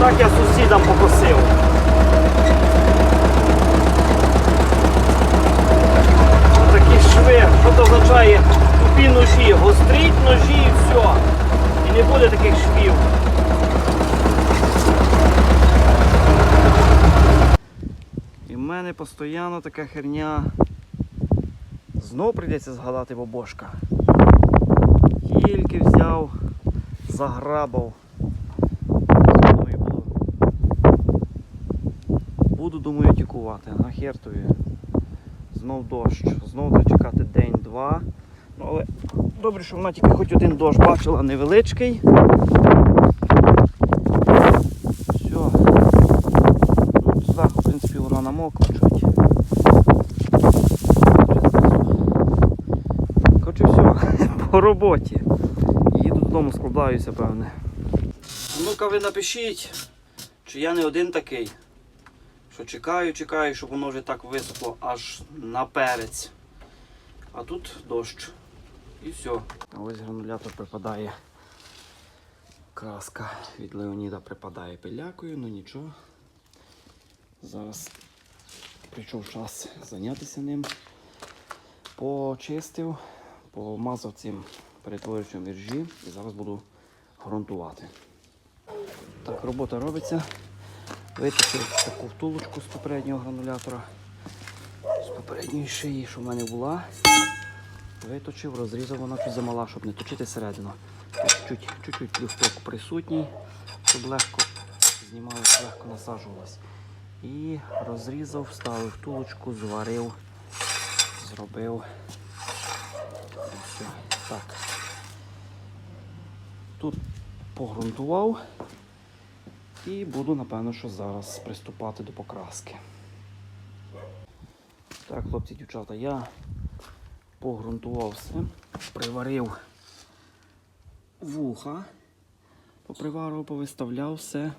Так я сусідам покосив. Такі шви, що це означає тупі ножі, гостріть ножі і все. І не буде таких швів. І в мене постійно така херня. Знов прийдеться згадати бобошка. Тільки взяв, заграбав. Мною було. Буду, думаю, тікувати. На хер тобі. Знов дощ. Знов треба чекати день-два. Ну, але добре, що вона тільки хоч один дощ бачила невеличкий. Все. Ну, туди, в принципі, вона намокла чуть. Коротше, все, по роботі. Їду додому, складаюся, певне. Ну-ка ви напишіть, чи я не один такий. Що чекаю, чекаю, щоб воно вже так висохло аж на перець. А тут дощ. І все. Ось гранулятор припадає. Краска від Леоніда припадає пилякою, ну нічого. Зараз прийшов час зайнятися ним. Почистив, помазав цим перетворюючим віржі і зараз буду ґрунтувати. Так, робота робиться. Витащив таку втулочку з попереднього гранулятора, з попередньої шиї, що в мене була. Виточив, розрізав, вона тут замала, щоб не точити середину. Чуть-чуть, чуть-чуть присутній, щоб легко знімалось, легко насаджувалось. І розрізав, вставив втулочку, зварив, зробив. Так. Тут погрунтував. І буду, напевно, що зараз приступати до покраски. Так, хлопці, дівчата, я погрунтував все, приварив вуха, поприварив, повиставляв все.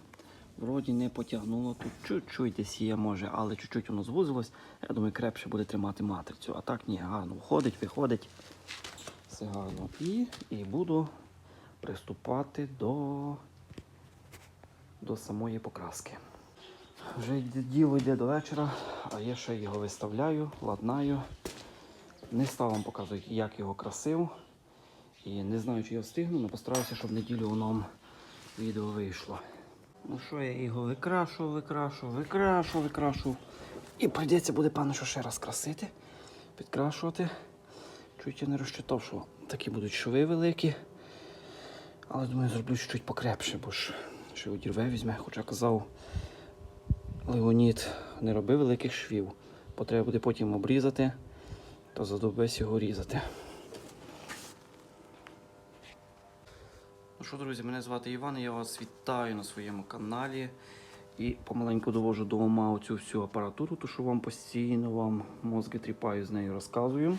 Вроді не потягнуло. Тут чуть-чуть десь є, може, але чуть-чуть воно звузилось. Я думаю, крепше буде тримати матрицю. А так ні, гарно входить, виходить. Все гарно. І, і буду приступати до до самої покраски. Вже діло йде до вечора, а я ще його виставляю, ладнаю. Не став вам показувати, як його красив. І не знаю, чи я встигну, але постараюся, щоб в неділю воно відео вийшло. Ну що, я його викрашував, викрашував, викрашував, викрашував. І прийдеться буде, певно, що ще раз красити, підкрашувати. Чуть я не розчитав, такі будуть шви великі. Але думаю, зроблю чуть покрепше, бо ж ще одірве візьме. Хоча казав Леонід, не роби великих швів, бо треба буде потім обрізати, то задовбесь його різати. Ну що, друзі, мене звати Іван, і я вас вітаю на своєму каналі. І помаленьку довожу до ума оцю всю апаратуру, ту, що вам постійно вам мозги тріпаю з нею розказую.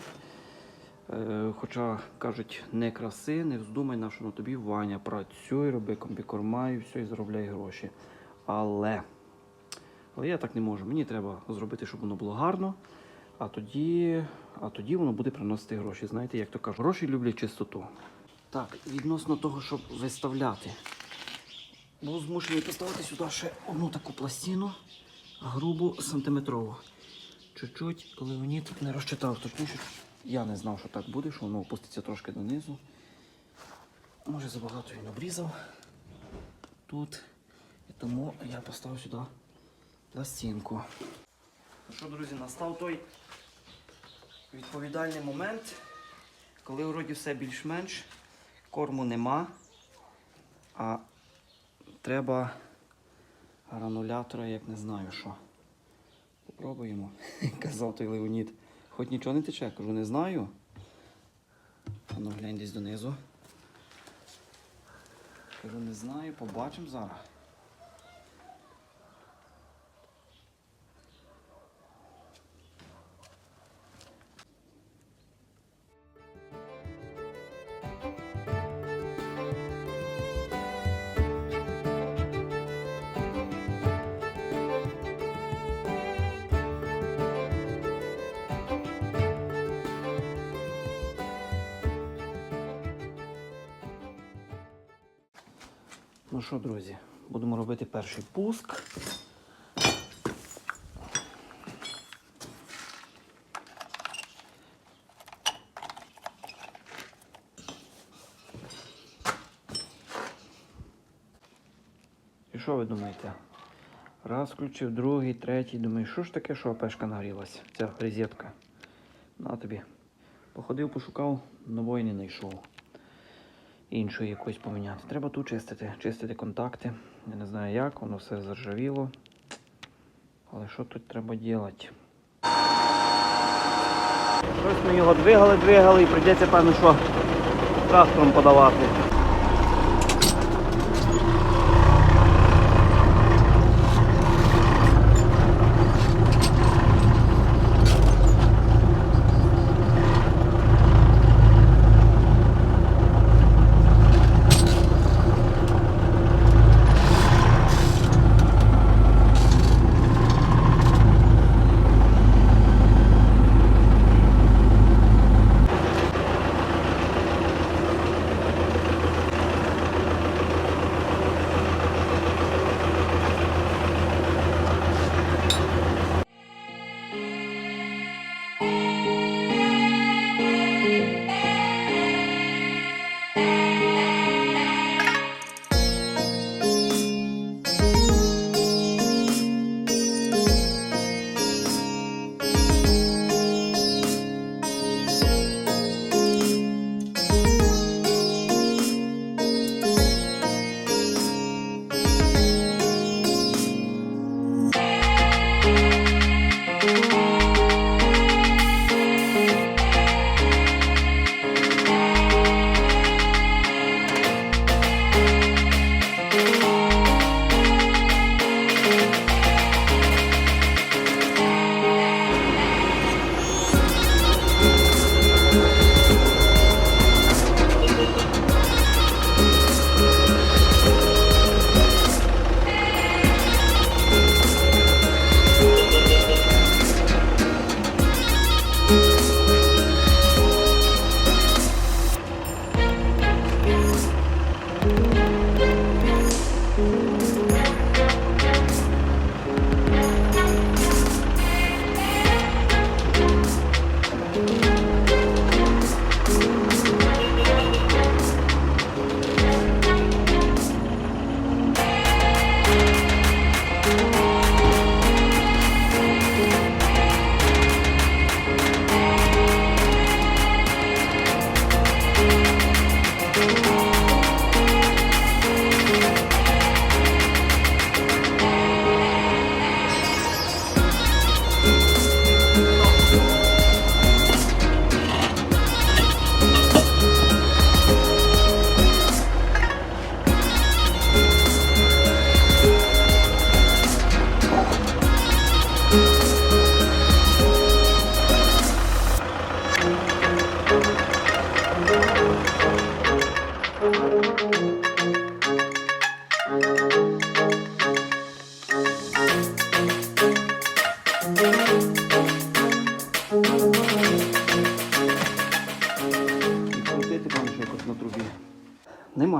Е, Хоча кажуть, не краси, не вздумай, на що на тобі Ваня. Працюй, роби комбікорма і все, і заробляй гроші. Але, але я так не можу. Мені треба зробити, щоб воно було гарно, а тоді, а тоді воно буде приносити гроші. Знаєте, як то кажуть, гроші люблять чистоту. Так, відносно того, щоб виставляти. Був змушений поставити сюди ще одну таку пластину, грубу сантиметрову. Чуть-чуть Леонід не розчитав, точніше, я не знав, що так буде, що воно опуститься трошки донизу. Може забагато він обрізав тут. І тому я поставив сюди пластинку. Ну що, друзі, настав той відповідальний момент, коли вроді все більш-менш, корму нема, а треба гранулятора, як не знаю що. Попробуємо. Казав той Леонід. Хоч нічого не тече, кажу, не знаю. А ну глянь десь донизу. Кажу, не знаю, побачимо зараз. Ну що, друзі, Будемо робити перший пуск. І що ви думаєте? Раз включив, другий, третій. Думаю, що ж таке, що опешка нагрілась? Ця розетка. На тобі. Походив, пошукав, нової не знайшов. Іншої якоїсь поміняти. Треба тут чистити, чистити контакти. Я не знаю як, воно все заржавіло. Але що тут треба робити? Щось ми його двигали, двигали і прийдеться, певно, що трактором подавати.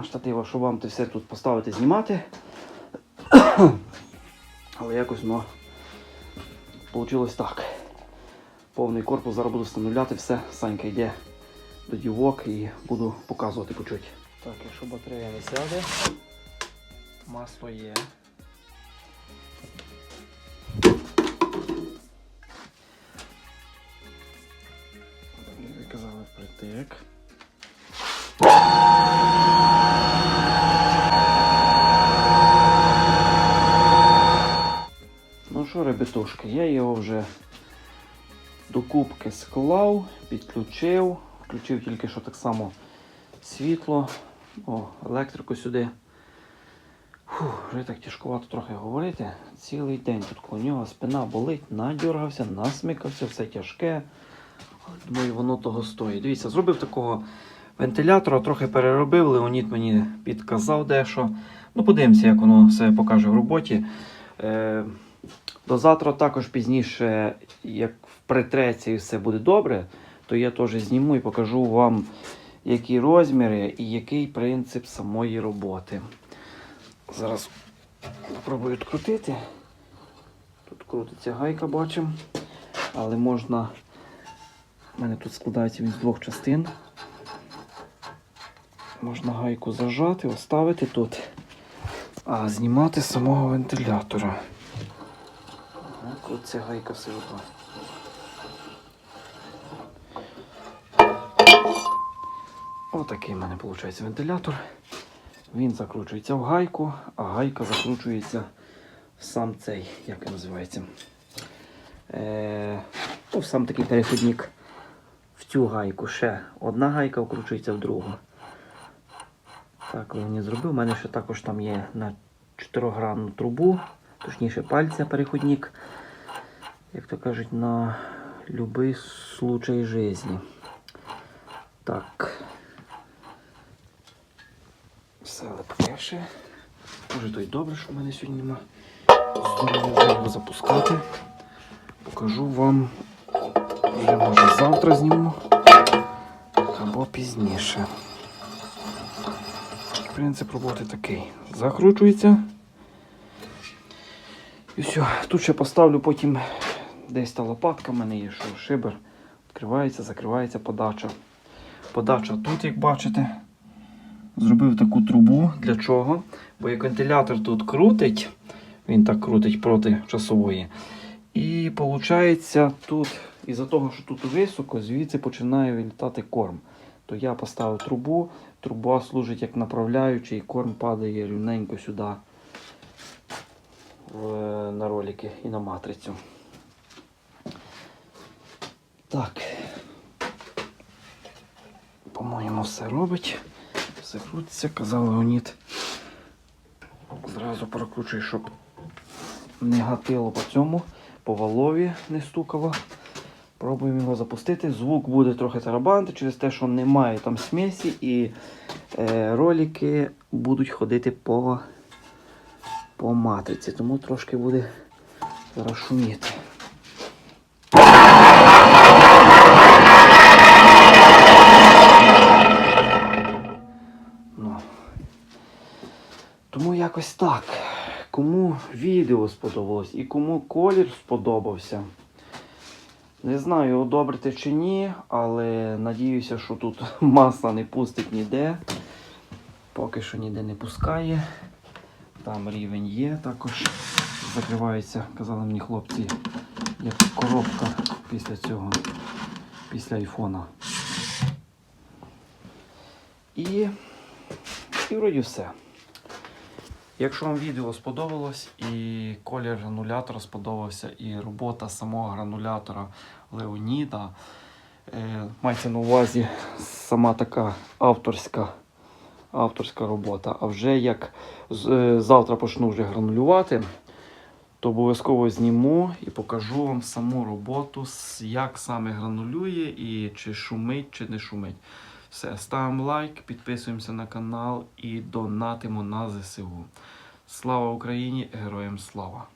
Штатива, щоб вам це все тут поставити, знімати. Але якось воно вийшло так. Повний корпус зараз буду встановляти все. Санька йде до дівок і буду показувати по чуть. Так, якщо батарея не сяде, масло є. Казали, притик. Ребятушки, я його вже до кубки склав, підключив, включив тільки що так само світло, о, електрику сюди. Фу, вже так тяжкувато трохи говорити. Цілий день тут коло нього спина болить, надьоргався, насмикався, все тяжке. Думаю, воно того стоїть. Дивіться, зробив такого вентилятора, трохи переробив, Леонід мені підказав дещо. Ну, подивимося, як воно себе покаже в роботі. Е, до завтра також пізніше, як впретреться і все буде добре, то я теж зніму і покажу вам, які розміри і який принцип самої роботи. Зараз Пробую відкрутити. Тут крутиться гайка, бачимо. Але можна. У мене тут складається він з двох частин. Можна гайку зажати, оставити тут, а знімати самого вентилятора. Ага, Крутиться гайка все одно. Отакий в мене виходить вентилятор. Він закручується в гайку, а гайка закручується в сам цей, як він називається. Е, ну, в сам такий переходник. В цю гайку ще одна гайка вкручується в другу. Так, він не зробив. У мене ще також там є на 4-гранну трубу, точніше пальця переходник, як то кажуть, на будь-який случай житті. Так. Все лепкеше. Може то й добре, що в мене сьогодні нема. Здорово його запускати. Покажу вам вже може завтра зніму або пізніше. Принцип роботи такий. Закручується. І все. Тут ще поставлю потім десь та лопатка в мене є, що шибер. Відкривається, закривається подача. Подача тут, як бачите, зробив таку трубу. Для чого? Бо як вентилятор тут крутить, він так крутить проти часової. І виходить, тут, із-за того, що тут високо, звідси починає вилітати корм. То я поставив трубу, труба служить як направляючий, і корм падає рівненько сюди на ролики і на матрицю. Так. По-моєму, все робить. Все крутиться, казав Леонід. Зразу прокручуй, щоб не гатило по цьому, по валові не стукало. Пробуємо його запустити. Звук буде трохи тарабанити через те, що немає там смесі і е, ролики будуть ходити по, по матриці, тому трошки буде зараз шуміти. Якось так. Кому відео сподобалось і кому колір сподобався. Не знаю, одобрити чи ні, але надіюся, що тут масла не пустить ніде. Поки що ніде не пускає. Там рівень є, також закривається, казали мені хлопці, як коробка після цього, після айфона. І, і вроді все. Якщо вам відео сподобалось і колір гранулятора сподобався, і робота самого гранулятора Леоніда, е, мається на увазі сама така авторська, авторська робота. А вже як е, завтра почну вже гранулювати, то обов'язково зніму і покажу вам саму роботу, як саме гранулює і чи шумить, чи не шумить. Все, ставимо лайк, підписуємося на канал і донатимо на ЗСУ. Слава Україні! Героям слава!